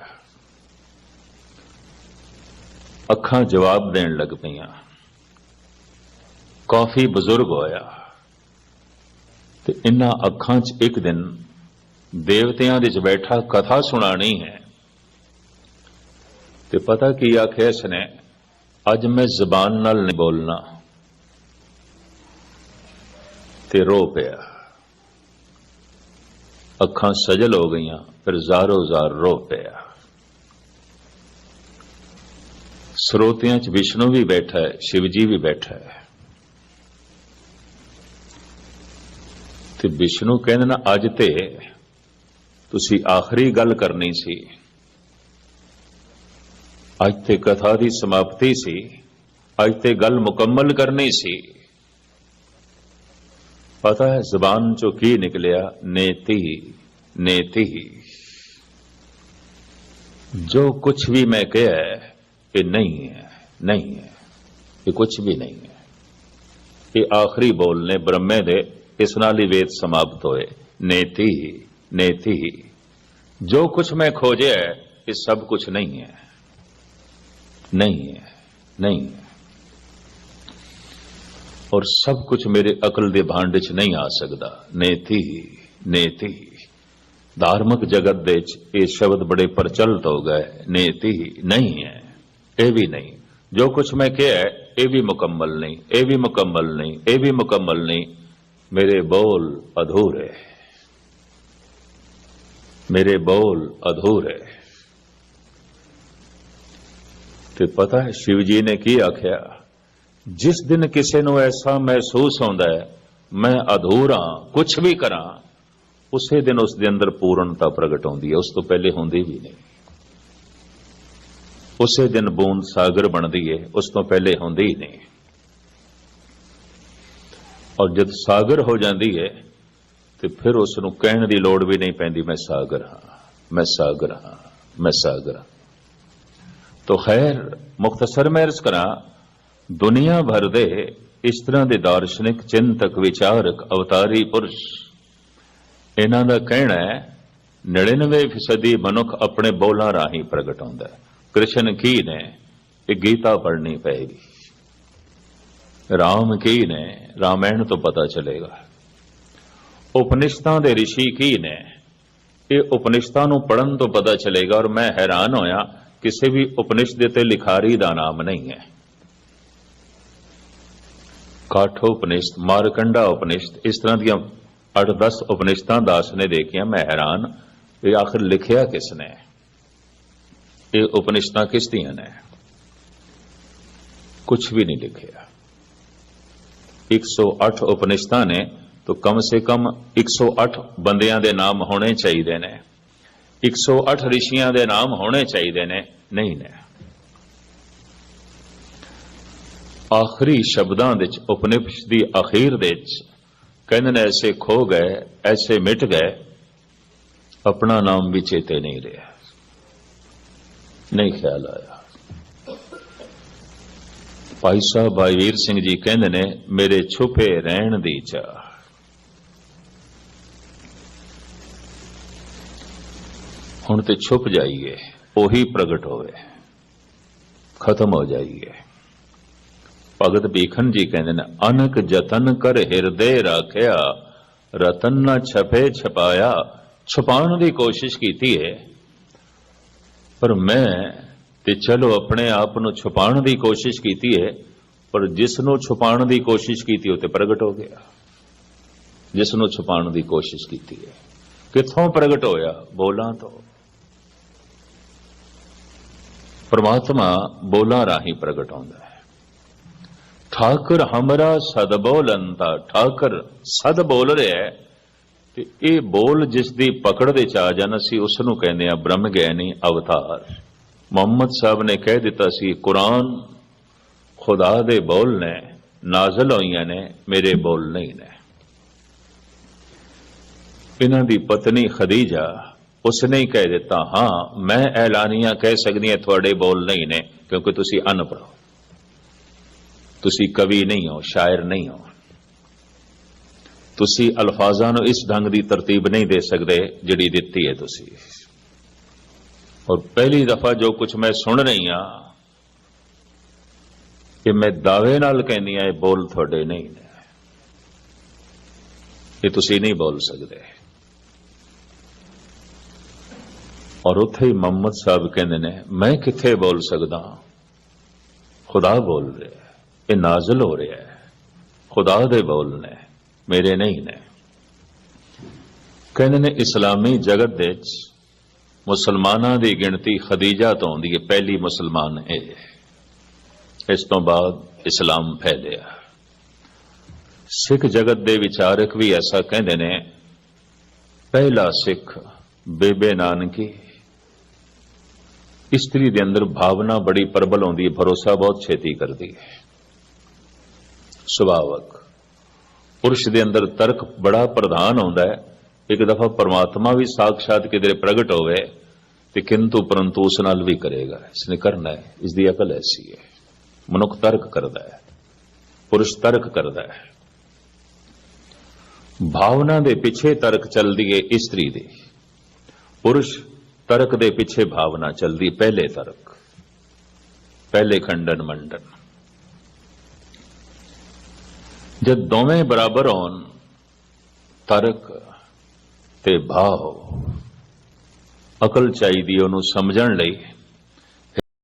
ਅੱਖਾਂ ਜਵਾਬ ਦੇਣ ਲੱਗ ਪਈਆਂ। ਕਾਫੀ ਬਜ਼ੁਰਗ ਹੋਇਆ ਤੇ ਇਨ੍ਹਾਂ ਅੱਖਾਂ 'ਚ ਇੱਕ ਦਿਨ ਦੇਵਤਿਆਂ ਦੇ 'ਚ ਬੈਠਾ ਕਥਾ ਸੁਣਾਣੀ ਹੈ। ਤੇ ਪਤਾ ਕੀ ਆਖਿਆ ਇਸਨੇ? ਅੱਜ ਮੈਂ ਜ਼ਬਾਨ ਨਾਲ ਨਹੀਂ ਬੋਲਣਾ। ਤੇ ਰੋ ਪਿਆ। ਅੱਖਾਂ ਸਜਲ ਹੋ ਗਈਆਂ, ਫਿਰ ਜ਼ਾਰੋ ਜ਼ਾਰ ਰੋ ਪਿਆ। ਸਰੋਤਿਆਂ 'ਚ ਵਿਸ਼ਨੂੰ ਵੀ ਬੈਠਾ ਹੈ ਸ਼ਿਵ ਜੀ ਵੀ ਬੈਠਾ ਹੈ। ਤੇ ਵਿਸ਼ਨੂੰ ਕਹਿੰਦੇ ਨਾ, ਅੱਜ ਤੇ ਤੁਸੀਂ ਆਖਰੀ ਗੱਲ ਕਰਨੀ ਸੀ। ਅੱਜ ਤੇ ਕਥਾ ਦੀ ਸਮਾਪਤੀ ਸੀ ਅੱਜ ਤੇ ਗੱਲ ਮੁਕੰਮਲ ਕਰਨੀ ਸੀ ਪਤਾ ਹੈ ਜ਼ਬਾਨ ਚੋਂ ਕੀ ਨਿਕਲਿਆ ਨੇਤੀ ਨੇਤੀ ਜੋ ਕੁਝ ਵੀ ਮੈਂ ਕਿਹਾ ਹੈ, ਇਹ ਨਹੀਂ ਹੈ ਨਹੀਂ ਹੈ ਇਹ ਕੁਝ ਵੀ ਨਹੀਂ ਹੈ ਇਹ ਆਖਰੀ ਬੋਲ ਨੇ ਬ੍ਰਹਮੇ ਦੇ ਇਸ ਨਾਲ ਹੀ ਵੇਦ ਸਮਾਪਤ ਹੋਏ ਨੇਤੀ ਨੇਤੀ ਜੋ ਕੁਝ ਮੈਂ ਖੋਜਿਆ ਹੈ, ਇਹ ਸਭ ਕੁਝ ਨਹੀਂ ਔਰ ਸਭ ਕੁਝ ਮੇਰੇ ਅਕਲ ਦੇ ਭਾਂਡੇ 'ਚ ਨਹੀਂ ਆ ਸਕਦਾ ਨੇਤੀ ਨੇਤੀ ਧਾਰਮਿਕ ਜਗਤ ਦੇ 'ਚ ਇਹ ਸ਼ਬਦ ਬੜੇ ਪ੍ਰਚਲਿਤ ਹੋ ਗਏ ਨੇਤੀ ਨਹੀਂ ਹੈ ਇਹ ਵੀ ਨਹੀਂ ਜੋ ਕੁਝ ਮੈਂ ਕਿਹਾ ਇਹ ਵੀ ਮੁਕੰਮਲ ਨਹੀਂ ਇਹ ਵੀ ਮੁਕੰਮਲ ਨਹੀਂ ਇਹ ਵੀ ਮੁਕੰਮਲ ਨਹੀਂ ਮੇਰੇ ਬੋਲ ਅਧੂਰੇ ਮੇਰੇ ਬੋਲ ਅਧੂਰੇ ਤੇ ਪਤਾ ਹੈ, ਸ਼ਿਵ ਜੀ ਨੇ ਕੀ ਆਖਿਆ? ਜਿਸ ਦਿਨ ਕਿਸੇ ਨੂੰ ਐਸਾ ਮਹਿਸੂਸ ਹੁੰਦਾ ਹੈ, ਮੈਂ ਅਧੂਰਾ ਕੁਝ ਵੀ ਕਰਾਂ, ਉਸੇ ਦਿਨ ਉਸ ਦੇ ਅੰਦਰ ਪੂਰਨਤਾ ਪ੍ਰਗਟ ਹੁੰਦੀ ਹੈ, ਉਸ ਤੋਂ ਪਹਿਲੇ ਹੁੰਦੀ ਵੀ ਨਹੀਂ। ਉਸੇ ਦਿਨ ਬੂੰਦ ਸਾਗਰ ਬਣਦੀ ਹੈ ਉਸ ਤੋਂ ਪਹਿਲੇ ਹੁੰਦੀ ਹੀ ਨਹੀਂ। ਔਰ ਜਦ ਸਾਗਰ ਹੋ ਜਾਂਦੀ ਹੈ ਤੇ ਫਿਰ ਉਸ ਨੂੰ ਕਹਿਣ ਦੀ ਲੋੜ ਵੀ ਨਹੀਂ ਪੈਂਦੀ, ਮੈਂ ਸਾਗਰ ਹਾਂ, ਮੈਂ ਸਾਗਰ ਹਾਂ, ਮੈਂ ਸਾਗਰ ਹਾਂ। ਤੋ ਖੈਰ ਮੁਖਤਸਰ ਮੈਂ ਅਰਜ਼ ਕਰਾਂ, ਦੁਨੀਆ ਭਰ ਦੇ ਇਸ ਤਰ੍ਹਾਂ ਦੇ ਦਾਰਸ਼ਨਿਕ ਚਿੰਤਕ ਵਿਚਾਰਕ ਅਵਤਾਰੀ ਪੁਰਸ਼। ਇਹਨਾਂ ਦਾ ਕਹਿਣਾ ਹੈ 99% ਮਨੁੱਖ ਆਪਣੇ ਬੋਲਾਂ ਰਾਹੀਂ ਪ੍ਰਗਟ ਹੁੰਦਾ ਹੈ। ਕ੍ਰਿਸ਼ਨ ਕੀ ਨੇ? ਇਹ ਗੀਤਾ ਪੜ੍ਹਨੀ ਪਏਗੀ। ਰਾਮ ਕੀ ਨੇ? ਰਾਮਾਇਣ ਤੋਂ ਪਤਾ ਚਲੇਗਾ। ਉਪਨਿਸ਼ਦਾਂ ਦੇ ઋષਿ ਕੀ ਨੇ? ਇਹ ਉਪਨਿਸ਼ਦਾਂ ਨੂੰ ਪੜਨ ਤੋਂ ਪਤਾ ਚਲੇਗਾ ਔਰ ਮੈਂ ਹੈਰਾਨ ਹੋਇਆ ਕਿਸੇ ਵੀ ਉਪਨਿਸ਼ਦ ਤੇ ਲਿਖਾਰੀ ਦਾ ਨਾਮ ਨਹੀਂ ਹੈ। ਕਾਠੋ ਉਪਨਿਸ਼ਦ, ਮਾਰਕੰਡਾ ਉਪਨਿਸ਼ਦ, ਇਸ ਤਰ੍ਹਾਂ ਦੀਆਂ 8-10 ਉਪਨਿਸ਼ਦਾਂ ਦਾਸ ਨੇ ਦੇਖੀਆਂ, ਮੈਂ ਹੈਰਾਨ ਇਹ ਆਖਰ ਲਿਖਿਆ ਕਿਸ ਨੇ? ਇਹ ਉਪਨਿਸ਼ਦਾਂ ਕਿਸ ਦੀਆਂ ਨੇ? ਕੁਝ ਵੀ ਨਹੀਂ ਲਿਖਿਆ। 108 ਉਪਨਿਸ਼ਦਾਂ ਨੇ ਤਾਂ ਕਮ ਸੇ ਕਮ 108 ਬੰਦਿਆਂ ਦੇ ਨਾਮ ਹੋਣੇ ਚਾਹੀਦੇ ਨੇ। 108 ਰਿਸ਼ੀਆਂ ਦੇ ਨਾਮ ਹੋਣੇ ਚਾਹੀਦੇ ਨੇ। ਨਹੀਂ ਨੇ। ਆਖਰੀ ਸ਼ਬਦਾਂ ਵਿੱਚ ਉਪਨਿਸ਼ਦ ਦੀ ਅਖੀਰ ਦੇ ਵਿੱਚ ਕਹਿੰਦੇ ਨੇ, ਐਸੇ ਖੋ ਗਏ, ਐਸੇ ਮਿਟ ਗਏ, ਆਪਣਾ ਨਾਮ ਵੀ ਚੇਤੇ ਨਹੀਂ ਰਿਹਾ। ਨਹੀਂ ਖਿਆਲ ਆਇਆ। ਭਾਈ ਸਾਹਿਬ, ਭਾਈ ਵੀਰ ਸਿੰਘ ਜੀ ਕਹਿੰਦੇ ਨੇ, ਮੇਰੇ ਛੁਪੇ ਰਹਿਣ ਦੀ ਚਾਹ। ਹੁਣ ਤੇ ਛੁਪ ਜਾਈਏ, ਉਹੀ ਪ੍ਰਗਟ ਹੋਵੇ। ਖਤਮ ਹੋ ਜਾਈਏ। ਭਗਤ ਬੀਖਨ ਜੀ ਕਹਿੰਦੇ ਨੇ, ਅਨਕ ਜਤਨ ਕਰ ਹਿਰਦੇ ਰਾਖਿਆ, ਰਤਨ ਨਾ ਛਪੇ ਛਪਾਇਆ। ਛੁਪਾਉਣ ਦੀ ਕੋਸ਼ਿਸ਼ ਕੀਤੀ ਹੈ ਪਰ ਮੈਂ ਤੇ ਚਲੋ ਆਪਣੇ ਆਪ ਨੂੰ ਛੁਪਾਉਣ ਦੀ ਕੋਸ਼ਿਸ਼ ਕੀਤੀ ਹੈ ਪਰ ਜਿਸ ਨੂੰ ਛੁਪਾਉਣ ਦੀ ਕੋਸ਼ਿਸ਼ ਕੀਤੀ, ਉਹ ਤੇ ਪ੍ਰਗਟ ਹੋ ਗਿਆ। ਜਿਸ ਨੂੰ ਛੁਪਾਉਣ ਦੀ ਕੋਸ਼ਿਸ਼ ਕੀਤੀ ਹੈ ਕਿੱਥੋਂ ਪ੍ਰਗਟ ਹੋਇਆ? ਬੋਲਾਂ ਤੋਂ। ਪ੍ਰਮਾਤਮਾ ਬੋਲਾਂ ਰਾਹੀਂ ਪ੍ਰਗਟ ਹੁੰਦਾ ਹੈ। ਠਾਕਰ ਹਮਰਾ ਸਦ ਬੋਲੰਤਾ, ਠਾਕਰ ਸਦ ਬੋਲ ਰਿਹਾ ਹੈ। ਤੇ ਇਹ ਬੋਲ ਜਿਸ ਦੀ ਪਕੜ ਦੇ ਚ ਆ ਜਾਣ, ਅਸੀਂ ਉਸ ਨੂੰ ਕਹਿੰਦੇ ਆ ਬ੍ਰਹਮ ਗਿਆਨੀ ਅਵਤਾਰ। ਮੁਹੰਮਦ ਸਾਹਿਬ ਨੇ ਕਹਿ ਦਿੱਤਾ ਸੀ, ਕੁਰਾਨ ਖੁਦਾ ਦੇ ਬੋਲ ਨੇ, ਨਾਜ਼ਲ ਹੋਈਆਂ ਨੇ, ਮੇਰੇ ਬੋਲ ਨਹੀਂ ਨੇ। ਇਹਨਾਂ ਦੀ ਪਤਨੀ ਖਦੀਜਾ ਉਸਨੇ ਹੀ ਕਹਿ ਦਿੱਤਾ, ਹਾਂ, ਮੈਂ ਐਲਾਨੀਆਂ ਕਹਿ ਸਕਦੀ ਹਾਂ, ਤੁਹਾਡੇ ਬੋਲ ਨਹੀਂ ਨੇ, ਕਿਉਂਕਿ ਤੁਸੀਂ ਅਨਪੜ੍ਹ ਤੁਸੀਂ ਕਵੀ ਨਹੀਂ ਹੋ, ਸ਼ਾਇਰ ਨਹੀਂ ਹੋ। ਤੁਸੀਂ ਅਲਫਾਜ਼ਾਂ ਨੂੰ ਇਸ ਢੰਗ ਦੀ ਤਰਤੀਬ ਨਹੀਂ ਦੇ ਸਕਦੇ, ਜਿਹੜੀ ਦਿੱਤੀ ਹੈ ਤੁਸੀਂ। ਔਰ ਪਹਿਲੀ ਦਫਾ ਜੋ ਕੁਝ ਮੈਂ ਸੁਣ ਰਹੀ ਹਾਂ, ਕਿ ਮੈਂ ਦਾਅਵੇ ਨਾਲ ਕਹਿੰਦੀ ਹਾਂ, ਇਹ ਬੋਲ ਤੁਹਾਡੇ ਨਹੀਂ ਨੇ। ਇਹ ਤੁਸੀਂ ਨਹੀਂ ਬੋਲ ਸਕਦੇ। ਔਰ ਉੱਥੇ ਹੀ ਮੁਹੰਮਦ ਸਾਹਿਬ ਕਹਿੰਦੇ ਨੇ, ਮੈਂ ਕਿੱਥੇ ਬੋਲ ਸਕਦਾ? ਖੁਦਾ ਬੋਲ ਰਿਹਾ ਹੈ, ਇਹ ਨਾਜ਼ਲ ਹੋ ਰਿਹਾ ਹੈ। ਖੁਦਾ ਦੇ ਬੋਲ ਨੇ, ਮੇਰੇ ਨਹੀਂ ਨੇ। ਕਹਿੰਦੇ ਨੇ, ਇਸਲਾਮੀ ਜਗਤ ਦੇ ਵਿੱਚ ਮੁਸਲਮਾਨਾਂ ਦੀ ਗਿਣਤੀ ਖਦੀਜਾ ਤੋਂ ਆਉਂਦੀ ਹੈ, ਪਹਿਲੀ ਮੁਸਲਮਾਨ ਇਹ ਇਸ ਤੋਂ ਬਾਅਦ ਇਸਲਾਮ ਫੈਲਿਆ। ਸਿੱਖ ਜਗਤ ਦੇ ਵਿਚਾਰਕ ਵੀ ਐਸਾ ਕਹਿੰਦੇ ਨੇ, ਪਹਿਲਾ ਸਿੱਖ ਬੇਬੇ ਨਾਨਕੀ ਇਸਤਰੀ ਦੇ ਅੰਦਰ ਭਾਵਨਾ ਬੜੀ ਪ੍ਰਬਲ ਹੁੰਦੀ ਹੈ, ਭਰੋਸਾ ਬਹੁਤ ਛੇਤੀ ਕਰਦੀ ਹੈ। ਸੁਭਾਵਕ। ਪੁਰਸ਼ ਦੇ ਅੰਦਰ ਤਰਕ ਬੜਾ ਪ੍ਰਧਾਨ ਹੁੰਦਾ ਹੈ। ਇੱਕ ਦਫਾ ਪਰਮਾਤਮਾ ਵੀ ਸਾਖਸ਼ਾਤ ਕਿਧਰੇ ਪ੍ਰਗਟ ਹੋਵੇ ਤੇ ਕਿੰਤੂ ਪਰੰਤੂ ਉਸ ਨਾਲ ਵੀ ਕਰੇਗਾ। ਇਸ ਨੇ ਕਰਨਾ ਹੈ ਇਸ ਦੀ ਅਕਲ ਐਸੀ ਹੈ। ਮਨੁੱਖ ਤਰਕ ਕਰਦਾ ਹੈ। ਪੁਰਸ਼ ਤਰਕ ਕਰਦਾ ਹੈ। ਭਾਵਨਾ ਦੇ ਪਿੱਛੇ ਤਰਕ ਚੱਲਦੀ ਹੈ ਇਸਤਰੀ ਦੀ। ਪੁਰਸ਼ ਤਰਕ ਦੇ ਪਿੱਛੇ ਭਾਵਨਾ ਚੱਲਦੀ ਪਹਿਲੇ ਤਰਕ, ਪਹਿਲੇ ਖੰਡਨ ਮੰਡਨ। ਜਦ ਦੋਵੇਂ ਬਰਾਬਰ ਹੋਣ, ਤਰਕ ਤੇ ਭਾਵ, ਅਕਲ ਚਾਹੀਦੀ ਉਹਨੂੰ ਸਮਝਣ ਲਈ।